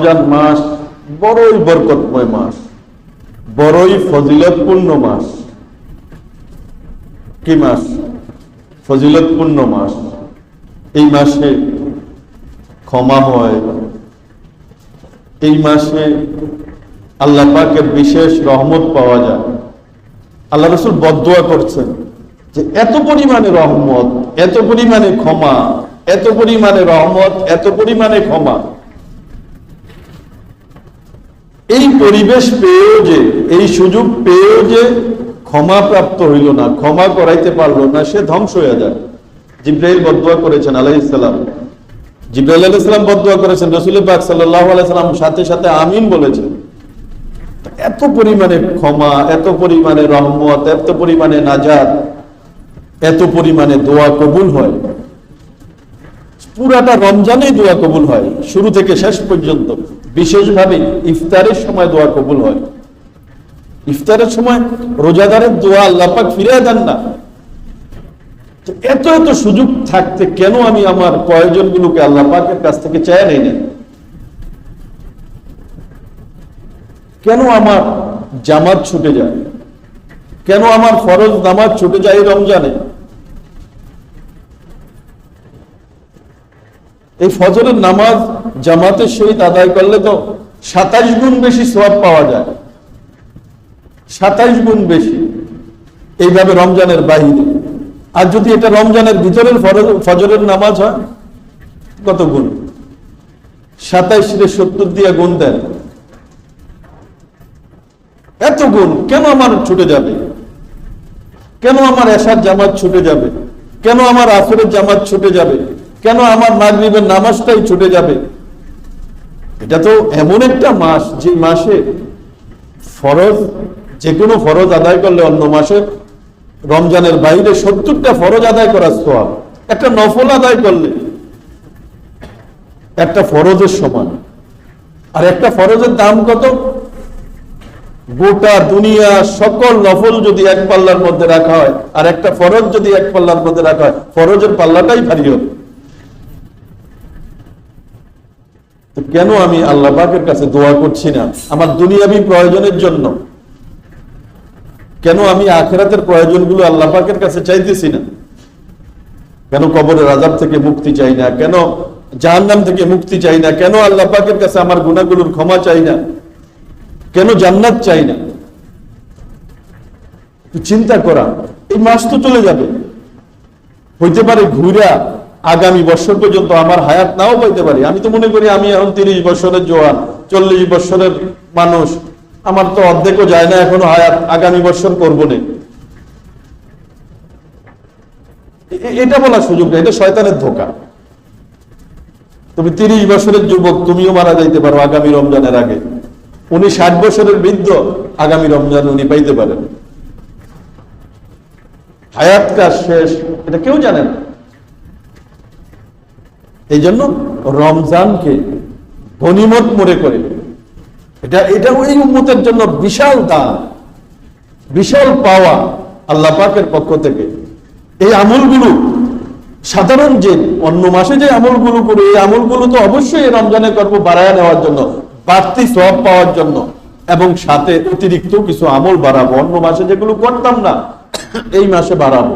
রমজান মাস বড়ই বরকতময় মাস, বড়ই ফজিলতপূর্ণ মাস। কি মাস? ফজিলতপূর্ণ মাস। এই মাসে ক্ষমা হয়। এই মাসে আল্লাহ পাকের বিশেষ রহমত পাওয়া যায়। আল্লাহ রসুল বদুয়া করছেন যে এত পরিমাণে রহমত, এত পরিমাণে ক্ষমা, এত পরিমাণে রহমত, এত পরিমাণে ক্ষমা। এই পরিবেশ পেয়েও যে, এই সুযোগ পেয়েও যে ক্ষমা প্রাপ্ত হইল না, ক্ষমা করাইতে পারল না, সে ধ্বংস হয়ে যায়। জিব্রাইল বদুয়া করেছেন আলাইসালাম জিব্রাইল আলাইসালাম বদুয়া করেছেন, রসুল পাক সাল্লাহ আলাইসালাম সাথে সাথে আমিন বলেছেন। এত পরিমাণে ক্ষমা, এত পরিমাণে রহমত, এত পরিমাণে নাজাদ এত পরিমাণে দোয়া কবুল হয়। পুরাটা রমজানে দোয়া কবুল হয়, শুরু থেকে শেষ পর্যন্ত। বিশেষভাবে ইফতারের সময় দোয়া কবুল হয়। ইফতারের সময় রোজাদারের দোয়া আল্লাপাক ফিরে দেন না। এত এত সুযোগ থাকতে কেন আমি আমার প্রয়োজনগুলোকে আল্লাহ পাকের কাছ থেকে চাই নেই? না কেন আমার জামাত ছুটে যায়? কেন আমার ফরজ নামাজ ছুটে যায় রমজানে? এই ফজরের নামাজ জামাতের সহিত আদায় করলে তো সাতাইশ গুণ বেশি সব পাওয়া যায়। সাতাইশ গুণ বেশি। এইভাবে রমজানের বাহিরে। আর যদি এটা রমজানের ভিতরের ফজরের নামাজ হয়, কত গুণ? সাতাইশ রে সত্তর দিয়ে গুণ দেন। এত গুণ কেন আমার ছুটে যাবে? কেন আমার এসার জামাত ছুটে যাবে? কেন আমার আসরের জামাত ছুটে যাবে? কেন আমার মাগরিবের নামাজটাই ছুটে যাবে? এটা তো এমন একটা মাস, যে মাসে ফরজ যে কোনো ফরজ আদায় করলে অন্য মাসে রমজানের বাইরে সত্তরটা ফরজ আদায় করার সোয়াব একটা নফল আদায় করলে একটা ফরজের সমান। আর একটা ফরজের দাম কত? গোটা দুনিয়া সকল নফল যদি এক পাল্লার মধ্যে রাখা হয়, আর একটা ফরজ যদি এক পাল্লার মধ্যে রাখা হয়, ফরজের পাল্লাটাই ভারী হবে তো কেন আমি আল্লাহ পাকের কাছে দোয়া করছি না? আমার দুনিয়াবি প্রয়োজনের জন্য। কেন আমি আখেরাতের প্রয়োজনগুলো আল্লাহ পাকের কাছে চাইতেছি না? কেন কবরের আজাব থেকে মুক্তি চাই না? কেন জাহান্নাম থেকে মুক্তি চাই না? কেন আল্লাহ পাকের কাছে আমার গুণাগুলোর ক্ষমা চাই না? কেন জান্নাত চাই না? চিন্তা করা। এই মাস তো চলে যাবে। হইতে পারে ঘুরা আগামী বছর পর্যন্ত আমার হায়াত নাও পাইতে পারি। আমি তো মনে করি আমি এখন তিরিশ বছরের জোয়ান, চল্লিশ বছরের মানুষ। আমার তো অর্ধেকও যায় না এখনও হায়াত, আগামী বছর করব না। এটা বলার সুযোগ নেই, এটা শয়তানের ধোকা। তুমি তিরিশ বছরের যুবক, তুমিও মারা যাইতে পারো আগামী রমজানের আগে। উনি ষাট বছরের বৃদ্ধ, আগামী রমজান উনি পাইতে পারেন। হায়াত কাজ শেষ, এটা কেউ জানে না। এই জন্য রমজানকে গনিমত মনে করে। এটা এটা ওই উম্মতের জন্য বিশাল দান, বিশাল পাওয়া আল্লাহ পাকের পক্ষ থেকে। এই আমলগুলো, সাধারণ যে অন্য মাসে যে আমলগুলো করে, এই আমলগুলো তো অবশ্যই এই রমজানে করব বাড়ায় নেওয়ার জন্য, বাড়তি সব পাওয়ার জন্য, এবং সাথে অতিরিক্ত কিছু আমল বাড়াবো। অন্য মাসে যেগুলো করতাম না, এই মাসে বাড়াবো।